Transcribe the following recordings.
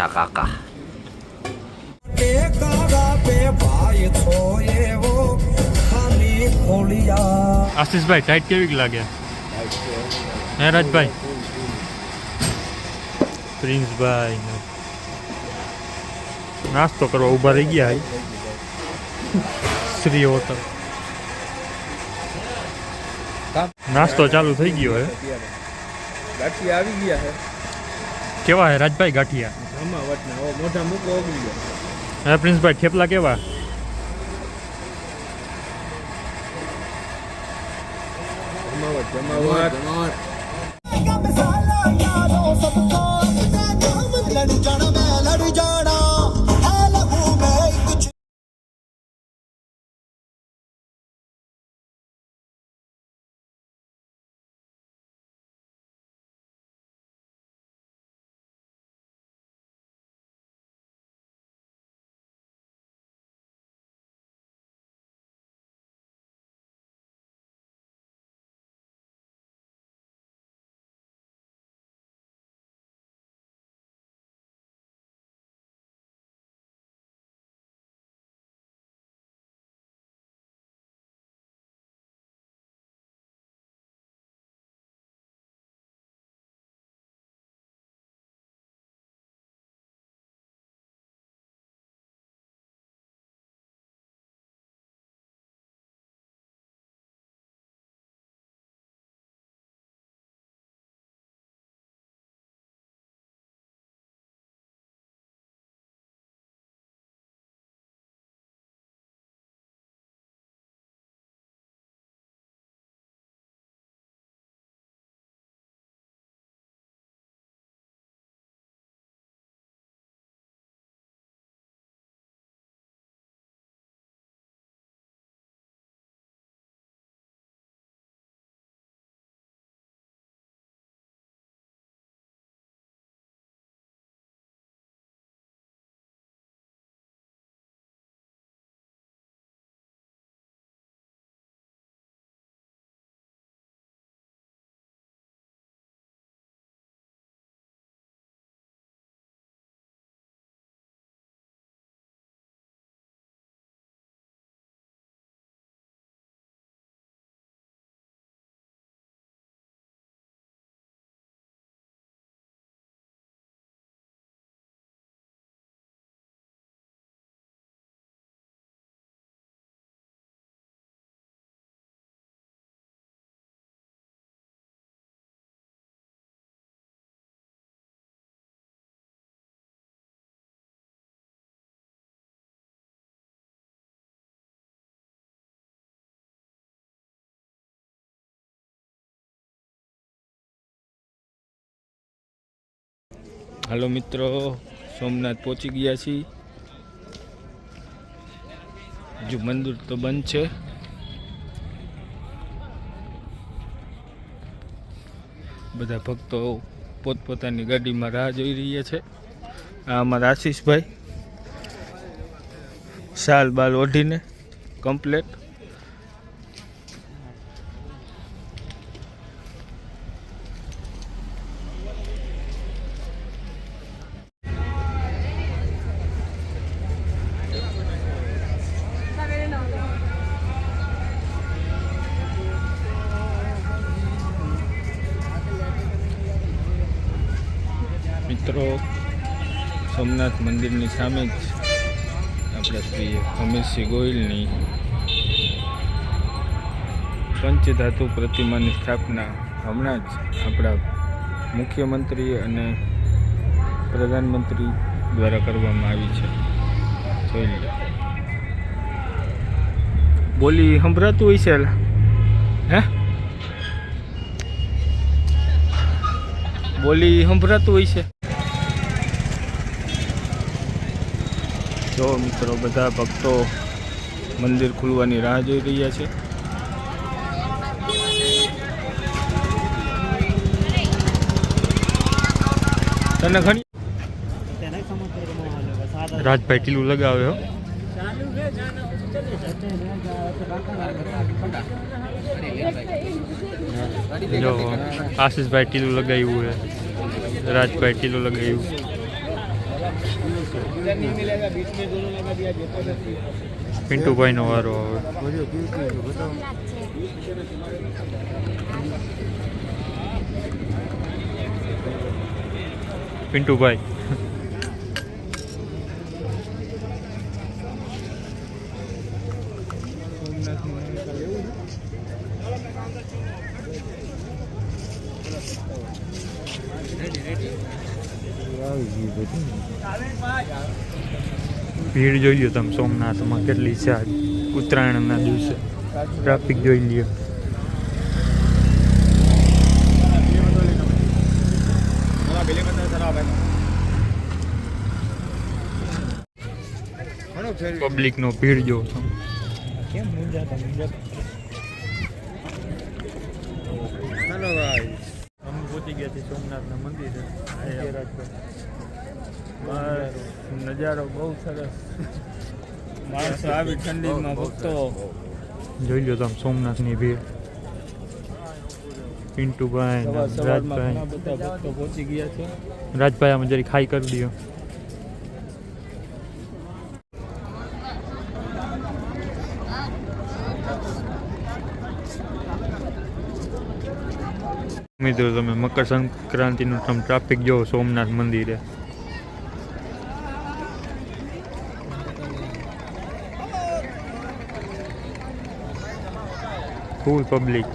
આશા કાકા કાગા પે ભાઈ છો એવો ખાલી ખોલિયા આશીષભાઈ ટાઈટ કેવી લાગે હે રાજભાઈ પ્રિન્સભાઈ ને નાસ્તો કરવા ઊભા રહી ગયા હઈ શ્રી હોટલ નાસ્તો ચાલુ થઈ ગયો હે ગાંઠી આવી ગયા છે કેવા હે રાજભાઈ ગાંઠિયા આમાં વટના ઓ મોઢા મૂકો ઓગળી ગયો. હા પ્રિન્સભાઈ થેપલા કેવા? જમાવટ જમાવટ જમાવટ. હાલો મિત્રો, સોમનાથ પહોંચી ગયા છીએ. હજુ મંદિર તો બંધ છે. બધા ભક્તો પોતપોતાની ગાડીમાં રાહ જોઈ રહ્યા છે. આ અમારા આશીષભાઈ. શાલ બાલ ઓઢીને કમ્પ્લેટ મંદિરની સામે જ આપણા શ્રી હમીરસિંહ ગોયલની પંચધાતુ પ્રતિમાની સ્થાપના હમણાં જ આપણા મુખ્યમંત્રી અને પ્રધાનમંત્રી દ્વારા કરવામાં આવી છે. જોઈ લો. બોલી સંભળાતું હોય છે હે? બોલી સંભળાતું હોય છે. જો મિત્રો, બધા ભક્તો મંદિર ખુલવાની રાહ જોઈ રહ્યા છે. તને ઘણી રાજભાઈ ટીલું લગાવે હો. જો, આશીષભાઈ ટીલું લગાવ્યું છે. રાજભાઈ ટીલું લગાવ્યું. પિન્ટુભાઈનો વારો આવે. પિન્ટુભાઈ ભીડ જોઈ લો તમે સોમનાથમાં કેટલી છે આજ ઉત્તરાયણના દિવસે? ટ્રાફિક જોઈ લ્યો. પબ્લિકનો ભીડ જો છો. અમે પહોંચી ગયા છીએ સોમનાથના મંદિરે. બસ. નજારો બહુ સરસ. માણસો આવી ઠંડીમાં ભક્તો. જોઈ લો તમે સોમનાથની ભીડ. પિન્ટુભાઈ રાજભાઈ બધા ભક્તો પહોંચી ગયા છે. રાજભાઈ આમાં જરી ખાઈ કરી દો. મિત્રો તમે મકર સંક્રાંતિનું તમે ટ્રાફિક જોવો સોમનાથ મંદિરે. ફૂલ પબ્લિક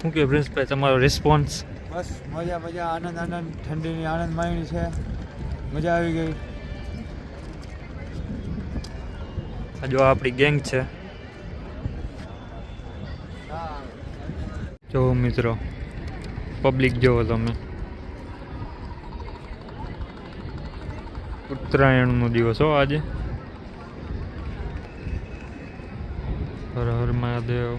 શું કે પ્રિન્સભાઈ તમારો રિસ્પોન્સ બસ મજા મજા આનંદ આનંદ ઠંડીની આનંદ માણી છે. મજા આવી ગઈ. આ જો આપણી ગેંગ છે. જો મિત્રો પબ્લિક જોવો તમે. ઉત્તરાયણનો દિવસ હો આજે. હર હર મહાદેવ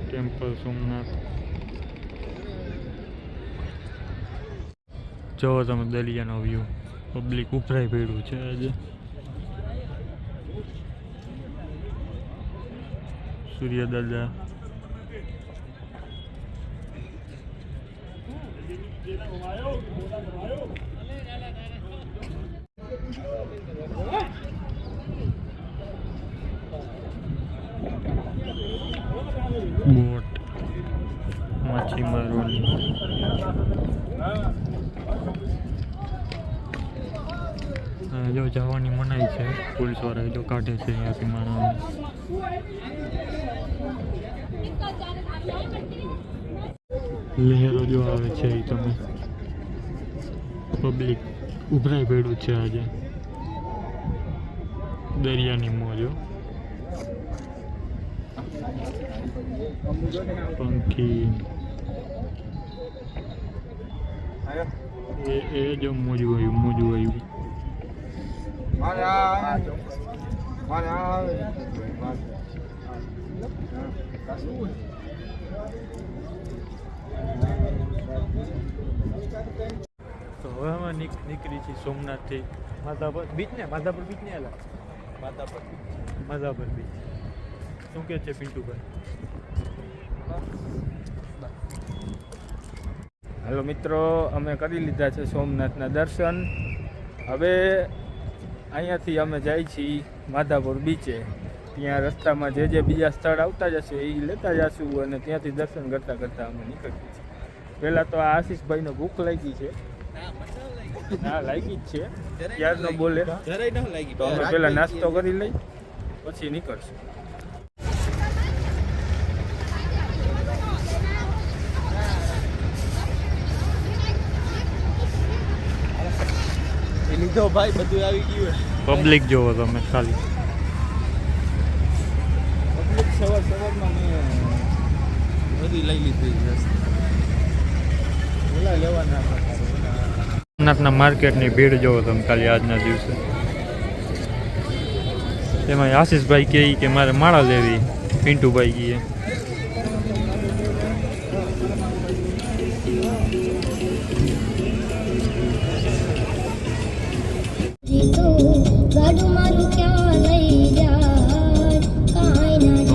ટેમ્પલ સોમનાથ. જોવો તમે દરિયાનો વ્યૂ પબ્લિક ઉભરાઈ પડ્યું છે આજે. સૂર્ય દાદા જો જવાની મનાઈ છે. પોલીસવાળા જો કાઢે છે અહીંયાથી માણસ લહેરો જો આવે છે એ તમે. પબ્લિક ઉભરાઈ પડ્યું છે આજે. દરિયાની મોજો પંખી. એ જો મોજું આવ્યું મોજું આવ્યું મારે આ મારે આ તો હવે અમે નીક- નીકળી છીએ સોમનાથથી. માધાપર બીચ ને? માધાપર બીચ ને અલા માધાપર માધાપર બીચ શું કે છે પિન્ટુભાઈ? હાલો મિત્રો અમે કરી લીધા છે સોમનાથના દર્શન. હવે અહીંયાથી અમે જાય છીએ માધાપુર બીચે ત્યાં રસ્તામાં જે જે બીજા સ્થળ આવતા જશે એ લેતા જશું અને ત્યાંથી દર્શન કરતાં કરતાં અમે નીકળીએ છીએ. પહેલાં તો આ આશીષભાઈને ભૂખ લાગી છે. હા લાગી જ છે. ત્યારનો બોલે? તો અમે પહેલાં નાસ્તો કરી લઈ પછી નીકળશું. લીધો ભાઈ બધું આવી ગયું પબ્લિક જોવો તમે ખાલી. પબ્લિક સવાર સવારમાં મેં બધી લઈ લીધી બોલા લેવાના સોમનાથના માર્કેટની ભીડ જોવો તમે ખાલી આજના દિવસે. એમાં આશીષભાઈ કહે કે મારે માળા લેવી પિન્ટુભાઈ કહે.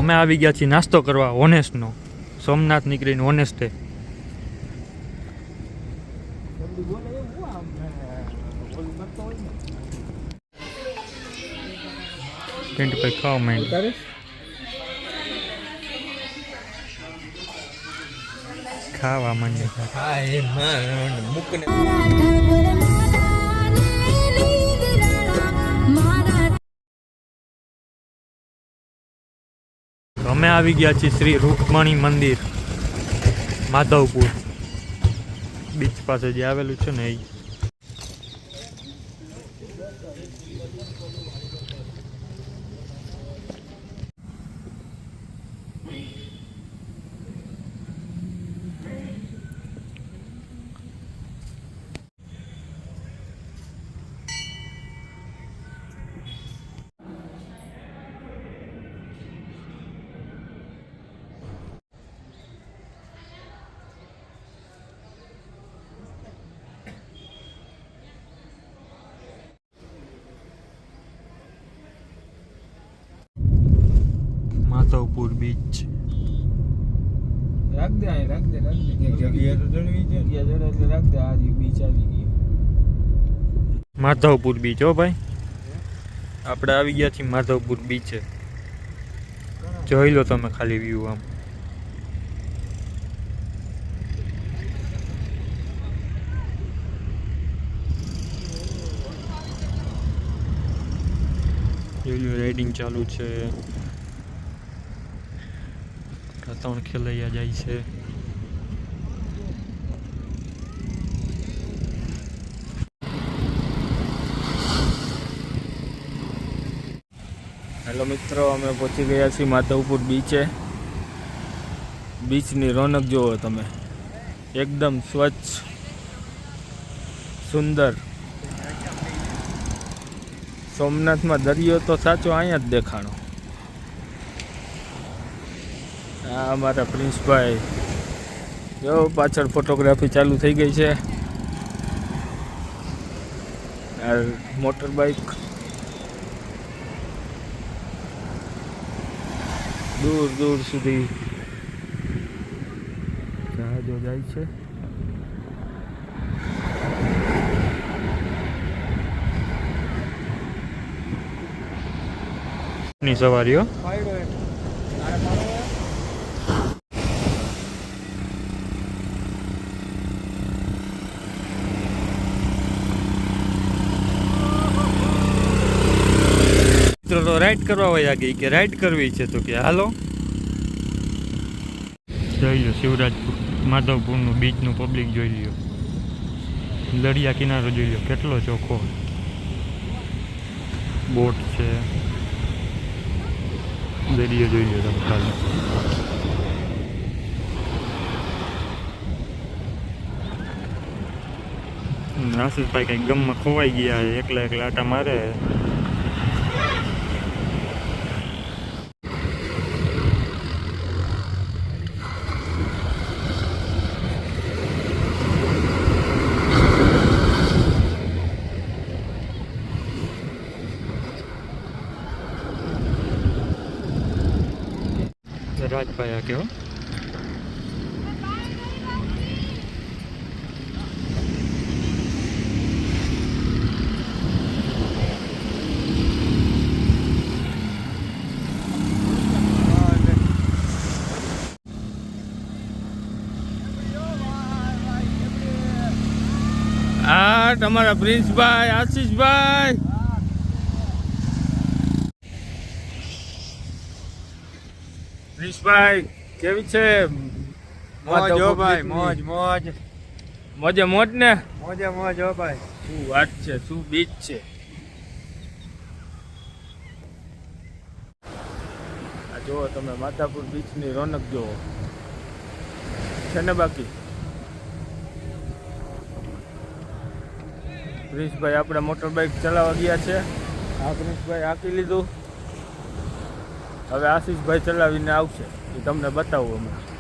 અમે આવી ગયા છીએ નાસ્તો કરવા ઓનેસ્ટનો સોમનાથ નીકળીને ઓનેસ્ટે પર ખાવા માંડ ખાવા માંડે અમે આવી ગયા છીએ શ્રી રૂકમણી મંદિર, માધવપુર. બીચ પાસે જે આવેલું છે ને એ. માધવપુર બીચ રાખ દે અહીં રાખ દે રાખ દે. જગ્યા જળવી છે જગ્યા જડે એટલે રાખ દે આ બીચ આવી ગઈ. માધવપુર બીચ હો ભાઈ. આપણે આવી ગયા છીએ માધવપુર બીચે જોઈ લો તમે ખાલી વ્યૂ આમ. જોઈ લો રાઇડિંગ ચાલુ છે. આ ત્રણ ખેલૈયા જાય છે. હેલો મિત્રો, અમે પહોંચી ગયા છીએ માધવપુર બીચે બીચની રોનક જુઓ તમે. એકદમ સ્વચ્છ, સુંદર. સોમનાથમાં દરિયો તો સાચો અહીંયા જ દેખાણો. આ અમારા પ્રિન્સભાઈ. જો, પાછળ ફોટોગ્રાફી ચાલુ થઈ ગઈ છે. મોટર બાઇક દૂર દૂર સુધી જહાજો જાય છે. ની સવારીઓ મિત્રો તો રાઈડ કરવા વયા ગઈ કે રાઈડ કરવી છે તો કે હાલો? જોઈ લો શિવરાજપુર માધવપુરનું બીચનું પબ્લિક જોઈ લ્યો. દરિયા કિનારો જોઈ લો કેટલો ચોખ્ખો. બોટ છે. દરિયો જોઈ લો તમે ખાલી. હમ, કંઈક ગમમાં ખોવાઈ ગયા એકલા એકલા આટા મારે રાજભાઈ આ કેવો આ તમારા પ્રિન્સભાઈ આશીષભાઈ. પ્રિન્સભાઈ કેવી છે? મોજ હો ભાઈ મોજ મોજ. મોજે મોજ ને? મોજે મોજ હો ભાઈ. શું વાત છે શું બીચ છે? આ જુઓ તમે માધાપુર બીચની રોનક જુઓ. છે ને બાકી? ક્રિશભાઈ આપણે મોટર બાઇક ચલાવવા ગયા છે. આ ક્રિશભાઈ હાંકી લીધું. હવે આશીષભાઈ ચલાવીને આવશે. એ તમને બતાવું અમે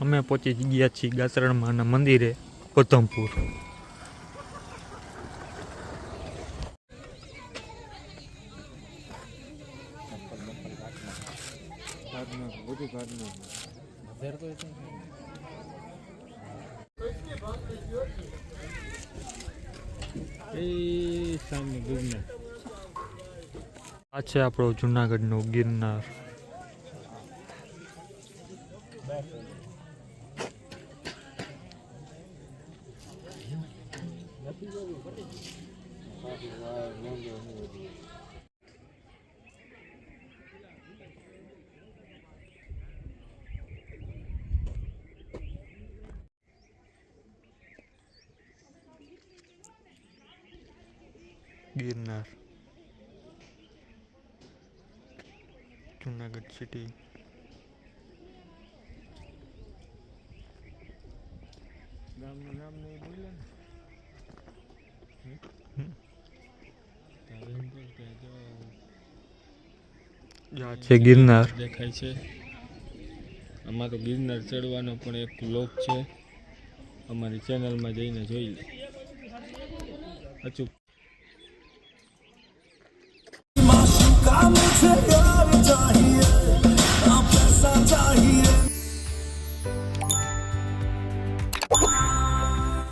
અમે પહોંચી ગયા છીએ ગાસરણ માના મંદિરે સામે આ છે આપણો જુનાગઢનો ગિરનાર. ગિરનાર. જુનાગઢ સિટી. ગામનું નામ નહીં બોલે ને. છે ગિરનાર. દેખાય છે. અમારો ગિરનાર ચડવાનો પણ એક લોક છે. અમારી ચેનલમાં જઈને જોઈ લે. અચૂક.